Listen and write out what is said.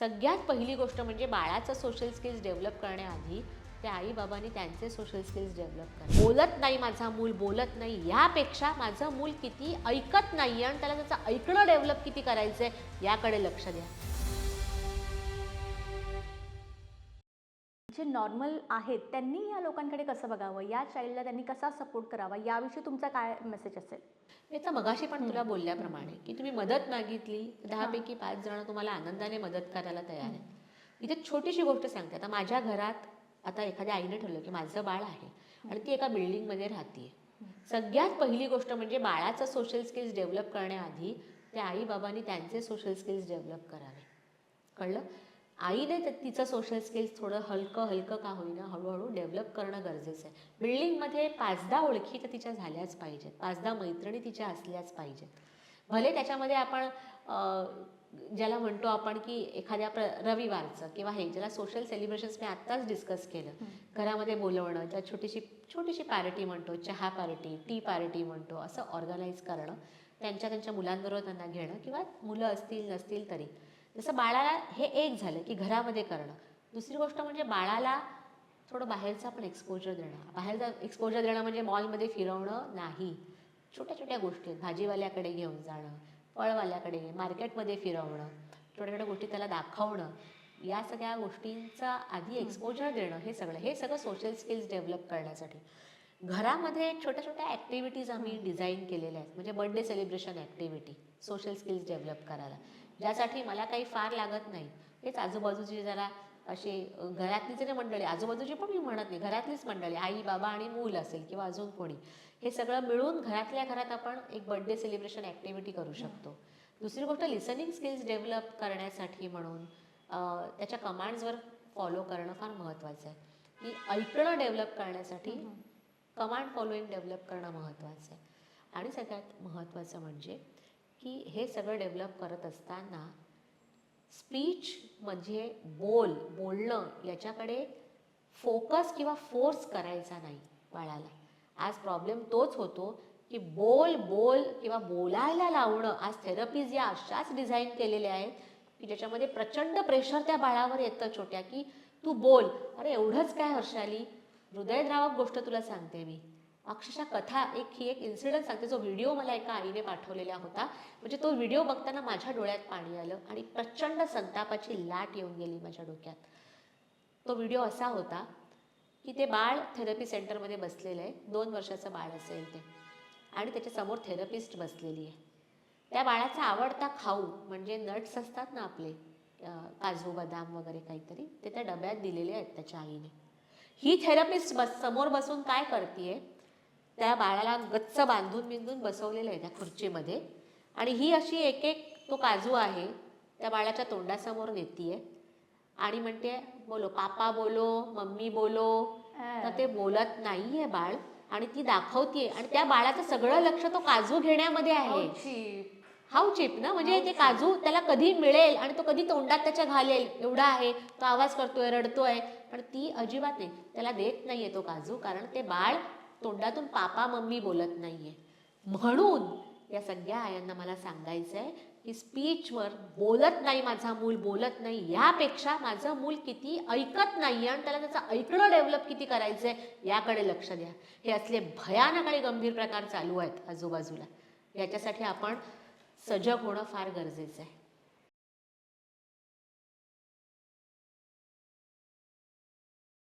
सगळ्यात पहिली गोष्ट म्हणजे बाळाचं सोशल स्किल्स डेव्हलप करण्याआधी त्या आई बाबांनी त्यांचे सोशल स्किल्स डेव्हलप करा बोलत नाही माझा मूल बोलत नाही. यापेक्षा माझं मूल किती ऐकत नाही आणि त्याला त्याचं ऐकणं डेव्हलप किती करायचं आहे याकडे लक्ष द्या. नॉर्मल आहेत त्यांनी या लोकांकडे कसं बघावं? या चाइल्डला त्यांनी कसा सपोर्ट करावा? याविषयी तुमचा काय मेसेज असेल? मी तर मगाशी पण तुला बोलल्याप्रमाणे की तुम्ही मदत मागितली दहापैकी पाच जण तुम्हाला आनंदाने मदत करायला तयार आहेत. इथे छोटीशी गोष्ट सांगते. आता माझ्या घरात आता एखाद्या आईने ठरलं की माझं बाळ आहे आणि ती एका बिल्डिंगमध्ये राहते. सगळ्यात पहिली गोष्ट म्हणजे बाळाचं सोशल स्किल्स डेव्हलप करण्याआधी त्या आई बाबांनी त्यांचे सोशल स्किल्स डेव्हलप करावे. कळलं? आईने ते- तिचं सोशल स्किल्स थोडं हलकं हलकं का होईना हळूहळू डेव्हलप करणं गरजेचं आहे. बिल्डिंगमध्ये पाचदा ओळखी तर तिच्या झाल्याच पाहिजेत. पाचदा मैत्रिणी तिच्या असल्याच पाहिजेत. भले त्याच्यामध्ये आपण ज्याला म्हणतो आपण की एखाद्या प्र रविवारचं किंवा हे ज्याला सोशल सेलिब्रेशन्स मी आत्ताच डिस्कस केलं. घरामध्ये बोलवणं ज्या छोटीशी छोटीशी पार्टी म्हणतो चहा पार्टी टी पार्टी म्हणतो असं ऑर्गनाईज करणं त्यांच्या त्यांच्या मुलांबरोबर त्यांना घेणं किंवा मुलं असतील नसतील तरी. जसं बाळाला हे एक झालं की घरामध्ये करणं. दुसरी गोष्ट म्हणजे बाळाला थोडं बाहेरचा पण एक्सपोजर देणं. बाहेरचा एक्सपोजर देणं म्हणजे मॉलमध्ये फिरवणं नाही. छोट्या छोट्या गोष्टी आहेत. भाजीवाल्याकडे घेऊन जाणं फळवाल्याकडे मार्केटमध्ये फिरवणं छोट्या छोट्या गोष्टी त्याला दाखवणं. या सगळ्या गोष्टींचा आधी एक्सपोजर देणं हे सगळं. हे सगळं सोशल स्किल्स डेव्हलप करण्यासाठी. घरामध्ये छोट्या छोट्या ॲक्टिव्हिटीज आम्ही डिझाईन केलेल्या आहेत. म्हणजे birthday celebration activity social skills develop करायला. ज्यासाठी मला काही फार लागत नाही. हेच आजूबाजूची जरा असे अ, घरातली जरी मंडळी आजूबाजूची पण मी म्हणत नाही घरातलीच मंडळी आई बाबा आणि मूल असेल किंवा अजून कोणी हे सगळं मिळून घरातल्या घरात आपण एक बर्थडे सेलिब्रेशन ॲक्टिव्हिटी करू शकतो. दुसरी गोष्ट लिसनिंग स्किल्स डेव्हलप करण्यासाठी म्हणून त्याच्या कमांड्सवर फॉलो करणं फार महत्त्वाचं आहे. की ऐकणं डेव्हलप करण्यासाठी कमांड फॉलोईंग डेव्हलप करणं महत्त्वाचं आहे. आणि सगळ्यात महत्त्वाचं म्हणजे की हे सगळं डेव्हलप करत असताना स्पीच म्हणजे बोल बोलणं याच्याकडे फोकस किंवा फोर्स करायचा नाही बाळाला. आज प्रॉब्लेम तोच होतो की बोल बोल किंवा बोलायला लावणं. आज थेरपीज या अशाच डिझाईन केलेल्या आहेत की ज्याच्यामध्ये प्रचंड प्रेशर त्या बाळावर येतं छोट्या की तू बोल. अरे एवढंच काय हर्षाली? हृदयद्रावक गोष्ट तुला सांगते मी. अक्षरशः कथा एक ही एक इन्सिडंट सांगते जो व्हिडिओ मला एका आईने पाठवलेला होता. म्हणजे तो व्हिडिओ बघताना माझ्या डोळ्यात पाणी आलं आणि प्रचंड संतापाची लाट येऊन गेली माझ्या डोक्यात. तो व्हिडिओ असा होता की ते बाळ थेरपी सेंटरमध्ये बसलेलं आहे. दोन वर्षाचं बाळ असेल ते. आणि त्याच्यासमोर थेरपिस्ट बसलेली आहे. त्या बाळाचा आवडता खाऊ म्हणजे नट्स असतात ना आपले काजू बदाम वगैरे काहीतरी ते त्या डब्यात दिलेले आहेत त्याच्या आईने. ही थेरपिस्ट बस समोर बसून काय करते त्या बाळाला गच्च बांधून बिंदून बसवलेलं आहे त्या खुर्चीमध्ये. आणि ही अशी एक एक तो काजू आहे त्या बाळाच्या तोंडासमोर नेतीये. आणि म्हणते बोलो पापा बोलो मम्मी बोलो. तर ते बोलत नाहीये बाळ. आणि ती दाखवतीये. आणि त्या बाळाचं सगळं लक्ष तो काजू घेण्यामध्ये आहे. How cheap. ना? म्हणजे ते काजू त्याला कधी मिळेल आणि तो कधी तोंडात त्याच्या घालेल एवढा आहे. तो आवाज करतोय रडतोय. पण ती अजिबात नाही. त्याला देत नाहीये तो काजू कारण ते बाळ तोंडातून पापा मम्मी बोलत नाहीये. म्हणून या सगळ्या आयांना मला सांगायचं आहे की स्पीचवर बोलत नाही माझा मूल बोलत नाही. यापेक्षा माझं मूल किती ऐकत नाही आणि त्याला त्याचं ऐकणं डेव्हलप किती करायचं आहे याकडे लक्ष द्या. हे असले भयानक आणि गंभीर प्रकार चालू आहेत आजूबाजूला. याच्यासाठी आपण सजग होणं फार गरजेचं आहे